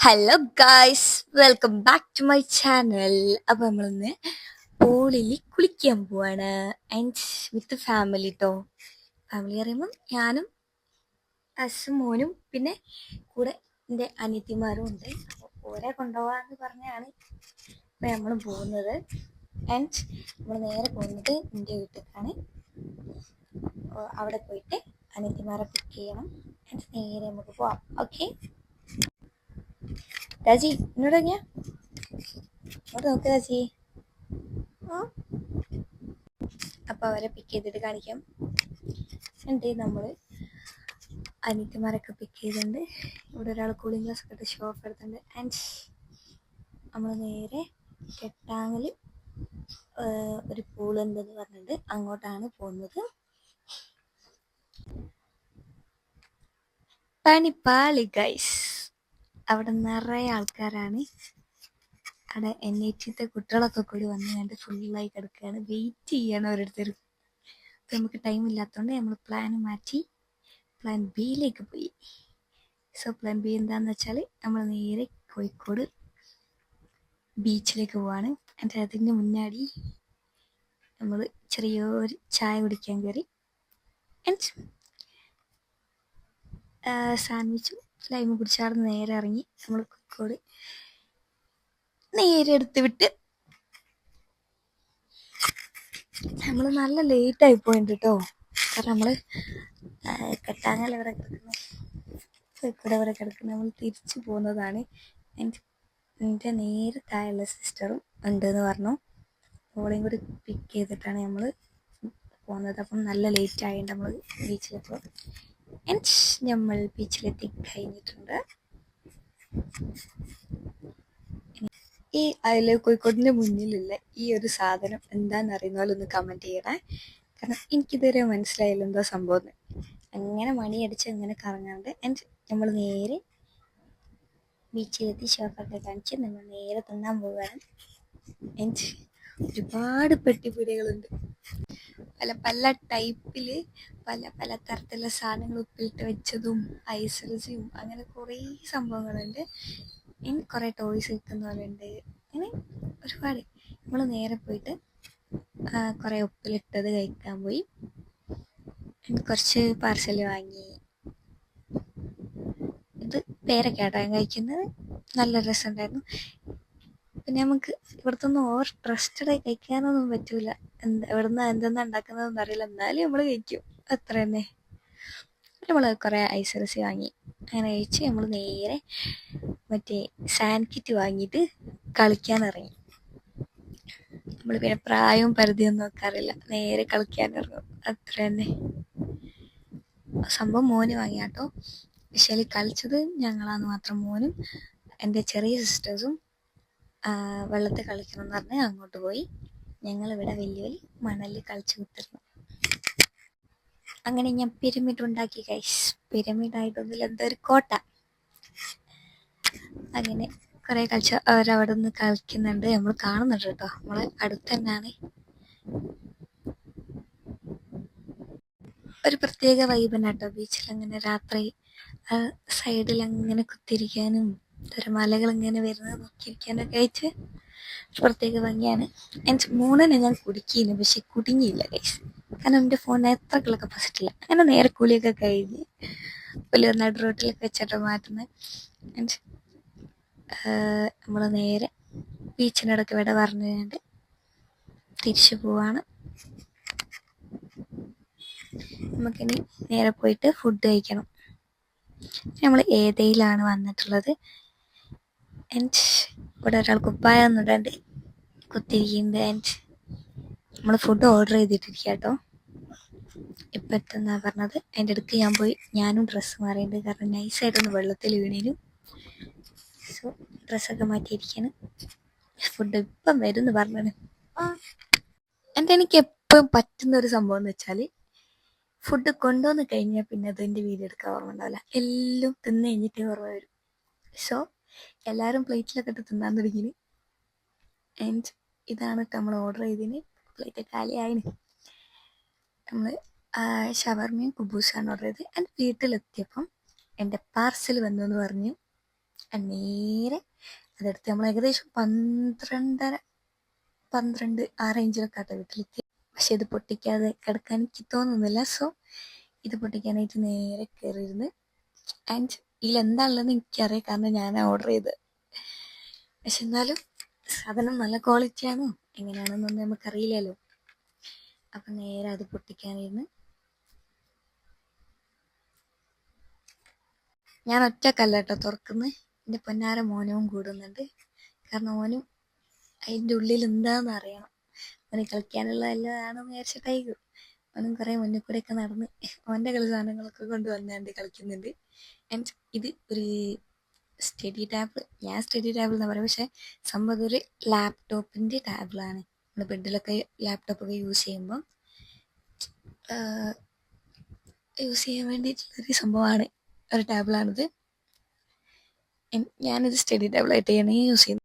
Hello guys welcome back to my channel അപ്പോൾ നമ്മളിന്ന് പൂളിൽ കുളിക്കാൻ പോവാണ്. ആൻഡ് വിത്ത് ഫാമിലി കേട്ടോ ഫാമിലി പറയുമ്പം ഞാനും അസും മോനും പിന്നെ കൂടെ എന്റെ അനിയത്തിമാരും ഉണ്ട്. അപ്പോൾ ഓരെ കൊണ്ടുപോകാന്ന് പറഞ്ഞാണ് ഇപ്പോൾ നമ്മൾ പോകുന്നത്. ആൻഡ് നമ്മൾ നേരെ പോകുന്നത് എന്റെ വീട്ടിലേക്കാണ്. അവിടെ പോയിട്ട് അനിയത്തിമാരെ പിക്ക് ചെയ്യണം. ആൻഡ് നേരെ നമുക്ക് പോവാം. ഓക്കെ രാജി എന്നോട് ഞാൻ ഇങ്ങോട്ട് നോക്ക് രാജി. അപ്പൊ അവരെ പിക്ക് ചെയ്തിട്ട് കാണിക്കാം. എന്നിട്ട് നമ്മൾ അനിയത്തിമാരൊക്കെ പിക്ക് ചെയ്തിട്ടുണ്ട്. ഇവിടെ ഒരാൾ കൂളിംഗ് ഗ്ലാസ് ഒക്കെ ഷോ ഓഫ് എടുത്തിട്ടുണ്ട്. ആൻഡ് നമ്മൾ നേരെ കെട്ടാങ്ങൽ ഒരു പൂൾ ഉണ്ടെന്ന് പറഞ്ഞിട്ട് അങ്ങോട്ടാണ് പോകുന്നത്. പണിപ്പാളി ഗൈസ് അവിടെ നിറയെ ആൾക്കാരാണ്. അവിടെ എൻ ഐ ടിത്തെ കുട്ടികളൊക്കെ കൂടി വന്ന് കണ്ട് ഫുള്ളായി കിടക്കുകയാണ്. വെയിറ്റ് ചെയ്യാണ് ഓരോരുത്തർ അപ്പം നമുക്ക് ടൈം ഇല്ലാത്തതുകൊണ്ട് നമ്മൾ പ്ലാൻ മാറ്റി പ്ലാൻ ബിയിലേക്ക് പോയി. സോ പ്ലാൻ ബി എന്താണെന്ന് വെച്ചാൽ നമ്മൾ നേരെ കോഴിക്കോട് ബീച്ചിലേക്ക് പോവാണ്. എന്നിട്ട് അതിന് മുന്നാടി നമ്മൾ ചെറിയൊരു ചായ കുടിക്കാൻ കയറി ആൻഡ് സാൻഡ്വിച്ചും ലൈമും കുടിച്ചാട് നേരെ ഇറങ്ങി നമ്മൾ കോഴിക്കോട് നേരെ എടുത്ത് വിട്ട് നമ്മൾ നല്ല ലേറ്റ് ആയി പോയിട്ടുണ്ട് കേട്ടോ കാരണം നമ്മൾ കെട്ടാങ്ങൽ ഇവിടെ കിടക്കുന്നു കോഴിക്കോട് ഇവിടെ കിടക്കുന്നു നമ്മൾ തിരിച്ചു പോകുന്നതാണ്. എന്റെ നേരെ താഴെയുള്ള സിസ്റ്ററും ഉണ്ട് എന്ന് പറഞ്ഞു. ഓളെയും കൂടി പിക്ക് ചെയ്തിട്ടാണ് നമ്മൾ പോകുന്നത് അപ്പം നല്ല ലേറ്റ് ആയതുകൊണ്ട് നമ്മൾ ബീച്ചിലെത്തുക ആൻഡ് നമ്മൾ ബീച്ചിലെത്തി കഴിഞ്ഞിട്ടുണ്ട്. ഈ അതിൽ കോഴിക്കോടിന്റെ മുന്നിലുള്ള ഈ ഒരു സാധനം എന്താണെന്ന് അറിയുന്ന ഒന്ന് കമന്റ് ചെയ്യണേ. കാരണം എനിക്കിതുവരെ മനസ്സിലായില്ല എന്താ സംഭവം. അങ്ങനെ മണിയടിച്ച് അങ്ങനെ കറങ്ങാണ്ട് ആൻഡ് നമ്മൾ നേരെ ബീച്ചിലെത്തി ഷോപ്പൊക്കെ കാണിച്ച് നമ്മൾ നേരെ തിന്നാൻ പോവുകയാണ് ആൻഡ് ഒരുപാട് പെട്ടിപ്പീടികളുണ്ട് പല പല ടൈപ്പിൽ പല പല തരത്തിലുള്ള സാധനങ്ങൾ ഉപ്പിലിട്ട് വെച്ചതും ഐസൽസും അങ്ങനെ കുറേ സംഭവങ്ങളുണ്ട്. ഇനി കുറേ ടോയ്സ് വിൽക്കുന്ന പോലെ ഉണ്ട്. അങ്ങനെ ഒരുപാട്. നമ്മൾ നേരെ പോയിട്ട് കുറേ ഉപ്പിലിട്ടത് കഴിക്കാൻ പോയി. ഇനി കുറച്ച് പാർസൽ വാങ്ങി. ഇത് പേരൊക്കെയാട്ടോ ഞാൻ കഴിക്കുന്നത്. നല്ല രസമുണ്ടായിരുന്നു. പിന്നെ നമുക്ക് ഇവിടുത്തെ ഓവർ ട്രസ്റ്റഡ് ആയി കഴിക്കാനൊന്നും പറ്റൂല. ഇവിടുന്ന് എന്തെന്നാ ഉണ്ടാക്കുന്നതെന്ന് അറിയില്ല. എന്നാലും നമ്മൾ കഴിക്കും. അത്ര തന്നെ നമ്മൾ കുറേ ഐസറസി വാങ്ങി. അങ്ങനെ കഴിച്ച് നമ്മൾ നേരെ മറ്റേ സാൻഡ് കിറ്റ് വാങ്ങിയിട്ട് കളിക്കാൻ ഇറങ്ങി നമ്മൾ പിന്നെ പ്രായവും പരിധിയൊന്നും നോക്കാറില്ല നേരെ കളിക്കാൻ ഇറങ്ങും അത്ര തന്നെ സംഭവം മോന് വാങ്ങിയാട്ടോ. പക്ഷേ കളിച്ചത് ഞങ്ങളാന്ന് മാത്രം. മോനും എന്റെ ചെറിയ സിസ്റ്റേഴ്സും വെള്ളത്തിൽ കളിക്കണം എന്ന് പറഞ്ഞ് അങ്ങോട്ട് പോയി. ഞങ്ങളിവിടെ വലിയ വലിയ മണലിൽ കളിച്ചു കുത്തിരുന്നു. അങ്ങനെ ഞാൻ പിരമിഡ് ഉണ്ടാക്കി കൈസ് പിരമിഡ് ആയിട്ടൊന്നുമില്ല എന്തോ ഒരു കോട്ട. അങ്ങനെ കുറെ കളിച്ച അവരവിടെ നിന്ന് കളിക്കുന്നുണ്ട്. നമ്മൾ കാണുന്നുണ്ട് കേട്ടോ. നമ്മളെ അടുത്ത് തന്നെയാണ്. ഒരു പ്രത്യേക വൈബാണ് ബീച്ചിൽ അങ്ങനെ രാത്രി സൈഡിൽ അങ്ങനെ കുത്തിരിക്കാനും തിരമാലകൾ ഇങ്ങനെ വരുന്നത് നോക്കിയിരിക്കാനൊക്കെ ആയിട്ട് പ്രത്യേക ഭംഗിയാണ്. എന്റെ മൂന്നിനെ ഞാൻ കുടിക്കുന്നു പക്ഷെ കുടുങ്ങിയില്ല കൈസ് കാരണം എന്റെ ഫോണിന് എത്ര കിളൊക്കെ പസിറ്റില്ല അങ്ങനെ നേരെ കൂലിയൊക്കെ കഴിഞ്ഞ് വലിയ നട് റോട്ടിലൊക്കെ വെച്ചിട്ട് മാറ്റുന്നത് ആൻഡ് നമ്മൾ നേരെ ബീച്ചിനടക്ക് ഇവിടെ പറഞ്ഞുകൊണ്ട് തിരിച്ചു പോവാണ്. നമുക്കിനി നേരെ പോയിട്ട് ഫുഡ് കഴിക്കണം. നമ്മൾ ഏതയിലാണ് വന്നിട്ടുള്ളത്? ആൻഡ് ഇവിടെ ഒരാൾ കുപ്പായ എന്നിട്ടുണ്ട് കുത്തിരിക്കുന്നുണ്ട് ആൻഡ് നമ്മൾ ഫുഡ് ഓർഡർ ചെയ്തിട്ടിരിക്കുക കേട്ടോ ഇപ്പം എത്തുന്നാ പറഞ്ഞത്. അതിന്റെ അടുക്ക് ഞാൻ പോയി ഞാനും ഡ്രസ്സ് മാറിയിട്ടുണ്ട് കാരണം നൈസായിട്ടൊന്ന് വെള്ളത്തിൽ വീണിരുന്നു സോ ഡ്രസ്സൊക്കെ മാറ്റിയിരിക്കാണ്. ഫുഡ് ഇപ്പം വരും എന്ന് പറഞ്ഞത് എന്റെ എനിക്ക് എപ്പോഴും പറ്റുന്ന ഒരു സംഭവം എന്ന് വെച്ചാൽ ഫുഡ് കൊണ്ടുവന്ന് കഴിഞ്ഞാൽ പിന്നെ അതിന്റെ വീട് എടുക്കാൻ ഓർമ്മ ഉണ്ടാവില്ല. എല്ലാം തിന്ന് കഴിഞ്ഞിട്ടേ ഓർമ്മ വരും. സോ എല്ലാവരും പ്ലേറ്റിലൊക്കെ ഇട്ട് തിന്നാൻ തുടങ്ങിന് ആൻഡ് ഇതാണ് നമ്മൾ ഓർഡർ ചെയ്തതിന് പ്ലേറ്റ് കാലിയായിന്. നമ്മൾ ഷവർമയും കുബൂസാണ് ഓർഡർ ചെയ്തത്. ആൻഡ് വീട്ടിലെത്തിയപ്പം എന്റെ പാർസൽ വന്നു എന്ന് പറഞ്ഞു നേരെ അതെടുത്ത് നമ്മൾ ഏകദേശം പന്ത്രണ്ടര പന്ത്രണ്ട് ആ റേഞ്ചിലൊക്കെ ആട്ടോ വീട്ടിലെത്തി. പക്ഷെ ഇത് പൊട്ടിക്കാതെ കിടക്കാൻ എനിക്ക് തോന്നുന്നില്ല. സോ ഇത് പൊട്ടിക്കാനായിട്ട് നേരെ കയറിയിരുന്ന് ആൻഡ് ഇതിലെന്താണുള്ളതെന്ന് എനിക്കറിയാം കാരണം ഞാൻ ഓർഡർ ചെയ്ത് പക്ഷെ എന്നാലും സാധനം നല്ല ക്വാളിറ്റിയാണോ? എങ്ങനെയാണെന്നൊന്നും നമുക്കറിയില്ലല്ലോ. അപ്പം നേരെ അത് പൊട്ടിക്കാനിരുന്ന്. ഞാൻ ഒറ്റക്കല്ല കേട്ടോ തുറക്കുന്നത് എന്റെ പൊന്നാര മോനവും കൂടുന്നുണ്ട്. കാരണം ഓനും അതിന്റെ ഉള്ളിൽ എന്താണെന്ന് അറിയണം അവന് കളിക്കാനുള്ള എല്ലാതാണെന്ന് വിചാരിച്ചിട്ടായിരിക്കും അവനും കുറേ മുന്നിൽ കൂടെയൊക്കെ നടന്ന് അവന്റെ കളി സാധനങ്ങളൊക്കെ കൊണ്ട് വന്നാണ്ട് കളിക്കുന്നുണ്ട്. ആൻഡ് ഇത് ഒരു സ്റ്റഡി ടാബ് ഞാൻ സ്റ്റഡി ടാബിൾ എന്ന് പറയും പക്ഷേ സംഭവം ഒരു ലാപ്ടോപ്പിന്റെ ടാബിളാണ് നമ്മൾ ബെഡിലൊക്കെ ലാപ്ടോപ്പൊക്കെ യൂസ് ചെയ്യുമ്പോൾ യൂസ് ചെയ്യാൻ വേണ്ടിയിട്ടുള്ളൊരു സംഭവമാണ്. ഒരു ടാബിളാണിത് ഞാനിത് സ്റ്റഡി ടാബിളായിട്ട് തന്നെയാണ് യൂസ് ചെയ്യുന്നത്.